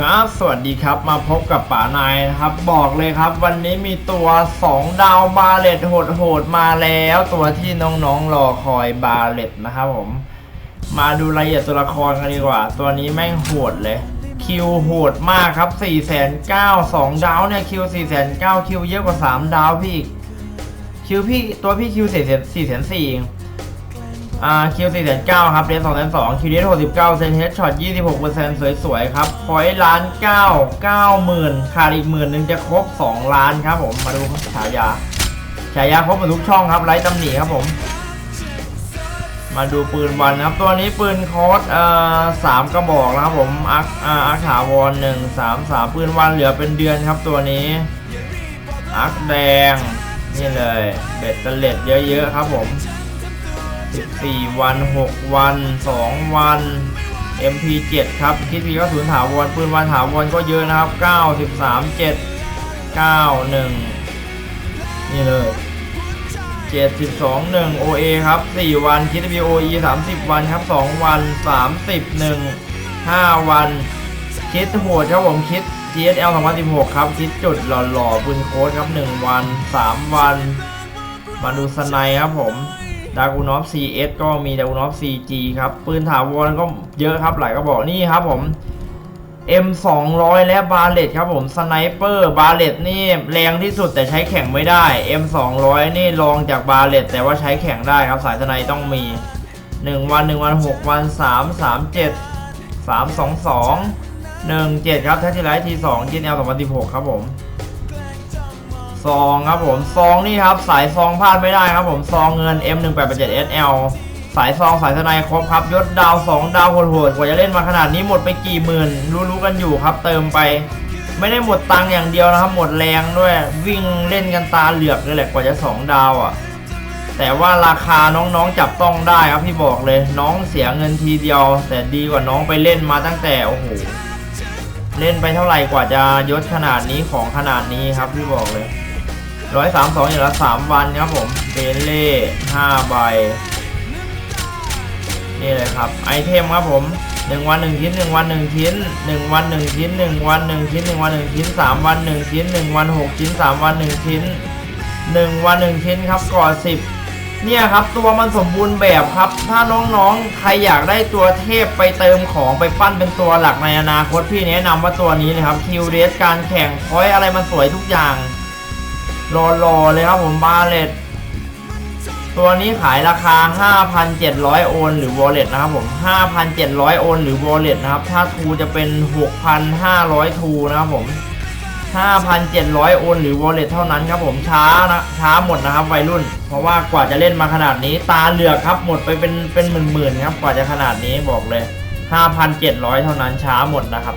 ครับสวัสดีครับมาพบกับป๋านายนะครับ บอกเลยครับ วันนี้มีตัว 2 ดาวบาเลตโหดๆมาแล้ว ตัวที่น้องๆรอคอยบาเลตนะครับผม มาดูรายละเอียดตัวละครกันดีกว่า ตัวนี้แม่งโหดเลย คิวโหดมากครับ 4 9 0 0 0 2ดาวเนี่ยคิว 4 9 0 0 0คิวเยอะกว่า 3 ดาวพี่คิวพี่ตัวพี่คิว4 4 4 4 4 อ่าคิว4 9 0 0ครับเรน2 2 0 0คิวเดส69เก้าเซนเฮดช็อต26เปอร์เซ็นต์สวยๆครับพอยต์ล้าน9 9หมื่นขาดอีกหมื่นหนึ่งจะครบ2ล้านครับผมมาดูฉายาฉายาครบหมดทุกช่องครับไร้ตำหนิครับผม มาดูปืนวันนะครับ ตัวนี้ปืนคอสเอ่อสามกระบอกนะครับผมอักอ่าอักถาวรหนึ่งสามสามปืนวันเหลือเป็นเดือนครับตัวนี้ อักแดงนี่เลยเบ็ดเตล็ดเยอะๆครับผม 14 วัน 6 วัน 2 วัน MP7 ครับ คิดพีก็ศูนย์ถาวรปืนวันถาวรก็เยอะนะครับ 9 13 7 9 1 นี่เลย 72 1 OA ครับ 4 วัน คิด BOE 30 วันครับ 2 วัน 30 1 5 วัน คิดโหดครับผมคิด GSL 2016 ครับ คิดจุดหล่อๆปืนโค้ดครับ 1 วัน 3 วัน มาดูสไนด์ครับผม ดากูนอฟ CS ก็มีดากูนอฟ CG ครับปืนถาวรก็เยอะครับหลายกระบอกนี่ครับผม M 2 0 0 และบาเลตครับผมสไนเปอร์บาเลตนี่แรงที่สุดแต่ใช้แข่งไม่ได้ M 2 0 0 นี่รองจากบาเลตแต่ว่าใช้แข่งได้ครับสายสไนต้องมี 1 วัน 1 วัน 6 วัน 3 3 7 3 2 2 1 7 ครับแท็กซี่ไลท์ที2 GNL 2016 ครับผม ซองครับผมซองนี่ครับสายซองพลาดไม่ได้ครับผมซองเงิน M1887SL สายซองสายสไนครบครับยศดาว 2 ดาวโหดๆกว่าจะเล่นมาขนาดนี้หมดไปกี่หมื่น รู้ๆกันอยู่ครับ เติมไป ไม่ได้หมดตังค์อย่างเดียวนะครับ หมดแรงด้วยวิ่งเล่นกันตาเหลือกเลยแหละกว่าจะ 2 ดาวอะ่ะ แต่ว่าราคาน้องๆจับต้องได้ครับพี่บอกเลย น้องเสียเงินทีเดียว แต่ดีกว่าน้องไปเล่นมาตั้งแต่โอ้โหเล่นไปเท่าไหร่กว่าจะยศขนาดนี้ของขนาดนี้ครับพี่บอกเลย ร้อยสามสองอย่างละสามวันครับผมเบเล่ห้าใบ นี่เลยครับ ไอเทมครับผมหนึ่งวันหนึ่งชิ้นหนึ่งวันหนึ่งชิ้นหนึ่งวันหนึ่งชิ้นหนึ่งวันหนึ่งชิ้นหนึ่งวันหนึ่งชิ้นสามวันหนึ่งชิ้นหนึ่งวันหกชิ้นสามวันหนึ่งชิ้นหนึ่งวันหนึ่งชิ้นครับก่อนสิบเนี่ยครับตัวมันสมบูรณ์แบบครับ ถ้าน้องๆ ใครอยากได้ตัวเทพไปเติมของไปปั้นเป็นตัวหลักในอนาคตพี่แนะนำว่าตัวนี้เลยครับคิวเรสการแข่งพอยอะไรมันสวยทุกอย่าง รอๆเลยครับผมบาเลตตัวนี้ขายราคา 5,700 โอน หรือ wallet นะครับผม 5,700 โอน หรือ wallet นะครับ ถ้าทูจะเป็น 6,500 ทูนะครับผม 5,700 โอน หรือ wallet เท่านั้นครับผม ช้านะ ช้าหมดนะครับวัยรุ่น เพราะว่ากว่าจะเล่นมาขนาดนี้ ตาเหลือกครับ หมดไปเป็นเป็นหมื่นๆครับ กว่าจะขนาดนี้บอกเลย 5,700 เท่านั้น ช้าหมดนะครับ